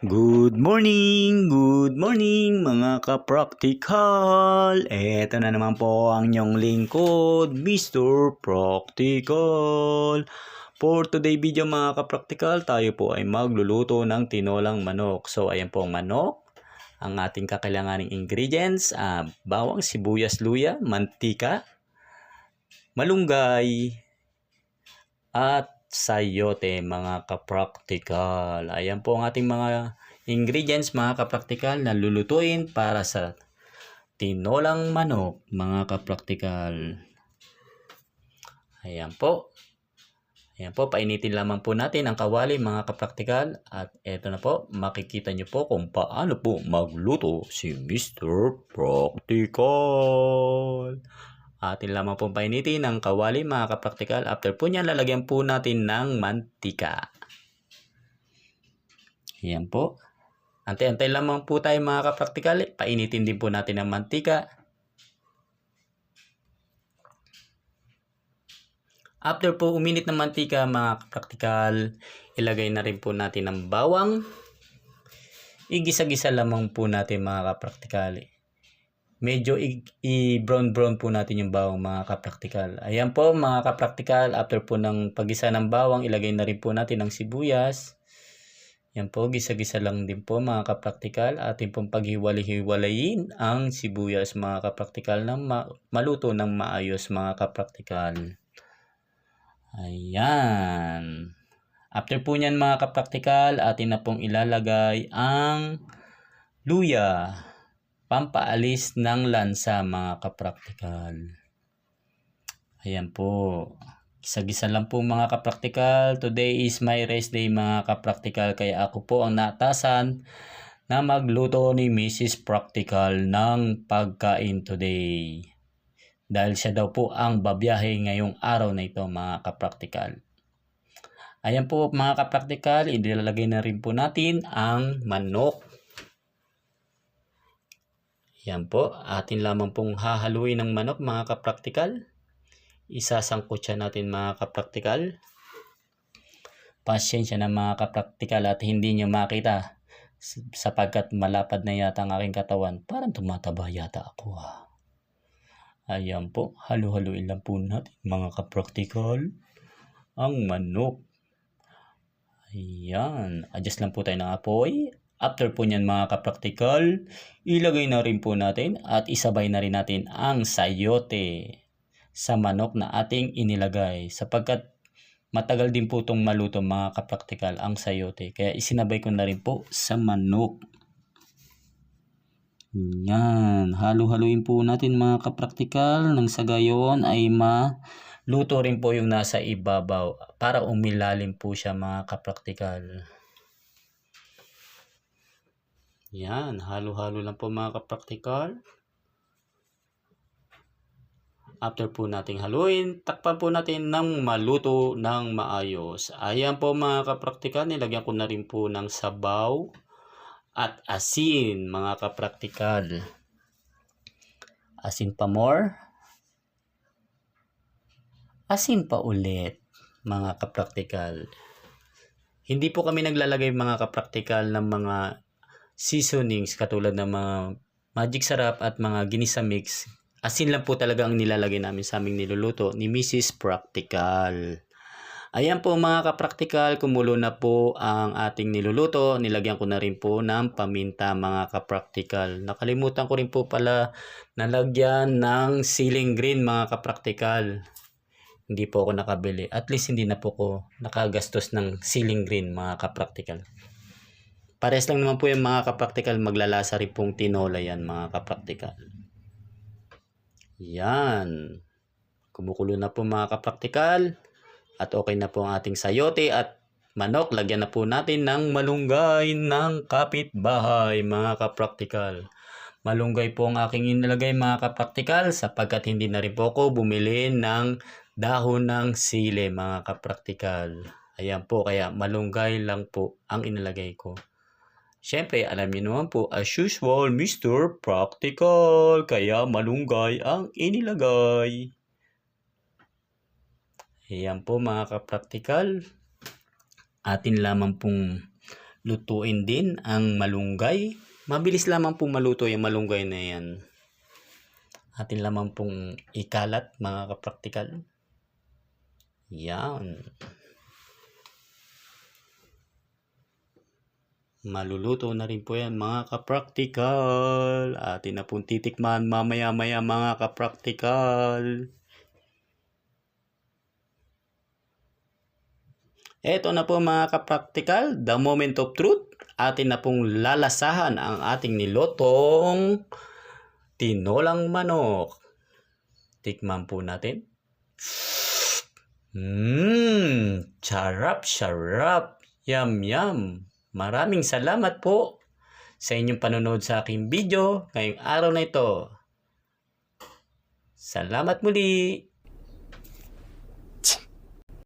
Good morning, good morning mga ka-practical. Eto na naman po ang inyong lingkod, Mr. Practical. For today video mga ka-practical, tayo po ay magluluto ng tinolang manok. So ayan po ang manok. Ang ating kakailanganing ingredients, ah, bawang, sibuyas, luya, mantika, malunggay, at sayote mga ka-practical. Ayan po ang ating mga ingredients mga ka-practical na lulutuin para sa tinolang manok mga ka-practical. Ayan po. Ayan po, painitin lamang po natin ang kawali mga ka-practical at eto na po, makikita nyo po kung paano po magluto si Mr. Practical. Atin lamang pong painitin ng kawali mga kapraktikal. After po niyan, lalagyan po natin ng mantika. Yan po. Antay-antay lamang po tayo mga kapraktikal. Painitin din po natin ng mantika. After po uminit ng mantika mga kapraktikal, ilagay na rin po natin ang bawang. Igisa-gisa lamang po natin mga kapraktikal medyo i-brown-brown po natin yung bawang mga kapraktikal. Ayan po mga kapraktikal, after po ng pagisa ng bawang, ilagay na rin po natin ang sibuyas. Yan po, gisa-gisa lang din po mga kapraktikal. Atin pong paghiwalay-hiwalayin ang sibuyas mga kapraktikal na ma- maluto ng maayos mga kapraktikal. Ayan. After po niyan mga kapraktikal, atin na pong ilalagay ang luya pampaalis ng lansa mga kapraktikal. Ayan po. Gisa-gisa lang po mga kapraktikal. Today is my rest day mga kapraktikal. Kaya ako po ang natasan na magluto ni Mrs. Practical ng pagkain today. Dahil siya daw po ang babiyahe ngayong araw na ito mga kapraktikal. Ayan po mga kapraktikal, ilalagay na rin po natin ang manok yan po, atin lamang pong hahaluin ng manok mga kapraktikal. Isasangkot siya natin mga kapraktikal. Pasyensya na mga kapraktikal at hindi nyo makita sapagkat malapad na yata ang aking katawan. Parang tumataba yata ako ah. Ayan po, halu-haluin lang po natin mga kapraktikal. Ang manok. Ayan, adjust lang po tayo ng apoy After po niyan mga kapraktikal, ilagay na rin po natin at isabay na rin natin ang sayote sa manok na ating inilagay sapagkat matagal din po itong maluto mga kapraktikal ang sayote. Kaya isinabay ko na rin po sa manok. Yan, halu-haluin po natin mga kapraktikal nang sa gayon ay maluto rin po yung nasa ibabaw para umilalim po siya mga kapraktikal. Yan, halo-halo lang po mga kapraktikal. After po nating haluin, takpan po natin ng maluto ng maayos. Ayan po mga kapraktikal, nilagyan ko na rin po ng sabaw at asin mga kapraktikal. Asin pa more. Asin pa ulit mga kapraktikal. Hindi po kami naglalagay mga kapraktikal ng mga seasonings katulad ng mga magic sarap at mga ginisa mix. Asin lang po talaga ang nilalagay namin sa aming niluluto ni Mrs. Practical. Ayan po mga kapraktikal, kumulo na po ang ating niluluto. Nilagyan ko na rin po ng paminta mga kapraktikal. Nakalimutan ko rin po pala nalagyan ng ceiling green mga kapraktikal. Hindi po ako nakabili. At least hindi na po ko nakagastos ng ceiling green mga kapraktikal. Pares lang naman po yung mga kapraktikal, maglalasa rin pong tinola yan mga kapraktikal. Yan. Kumukulo na po mga kapraktikal. At okay na po ang ating sayote at manok. Lagyan na po natin ng malunggay ng kapitbahay mga kapraktikal. Malunggay po ang aking inilagay mga kapraktikal sapagkat hindi na rin po ako bumili ng dahon ng sile mga kapraktikal. Ayan po, kaya malunggay lang po ang inilagay ko. Siyempre, alam niyo naman po, as usual, Mr. Practical. Kaya malunggay ang inilagay. Ayan po mga kapraktikal. Atin lamang pong lutuin din ang malunggay. Mabilis lamang pong maluto yung malunggay na yan. Atin lamang pong ikalat mga kapraktikal. Yan. Maluluto na rin po yan mga kapraktikal. Atin na pong titikman mamaya-maya mga kapraktikal. Eto na po mga kapraktikal, the moment of truth. Atin na pong lalasahan ang ating nilotong tinolang manok. Tikman po natin. Mmm, charap, charap. Yum, yum. Maraming salamat po sa inyong panonood sa aking video ngayong araw na ito. Salamat muli!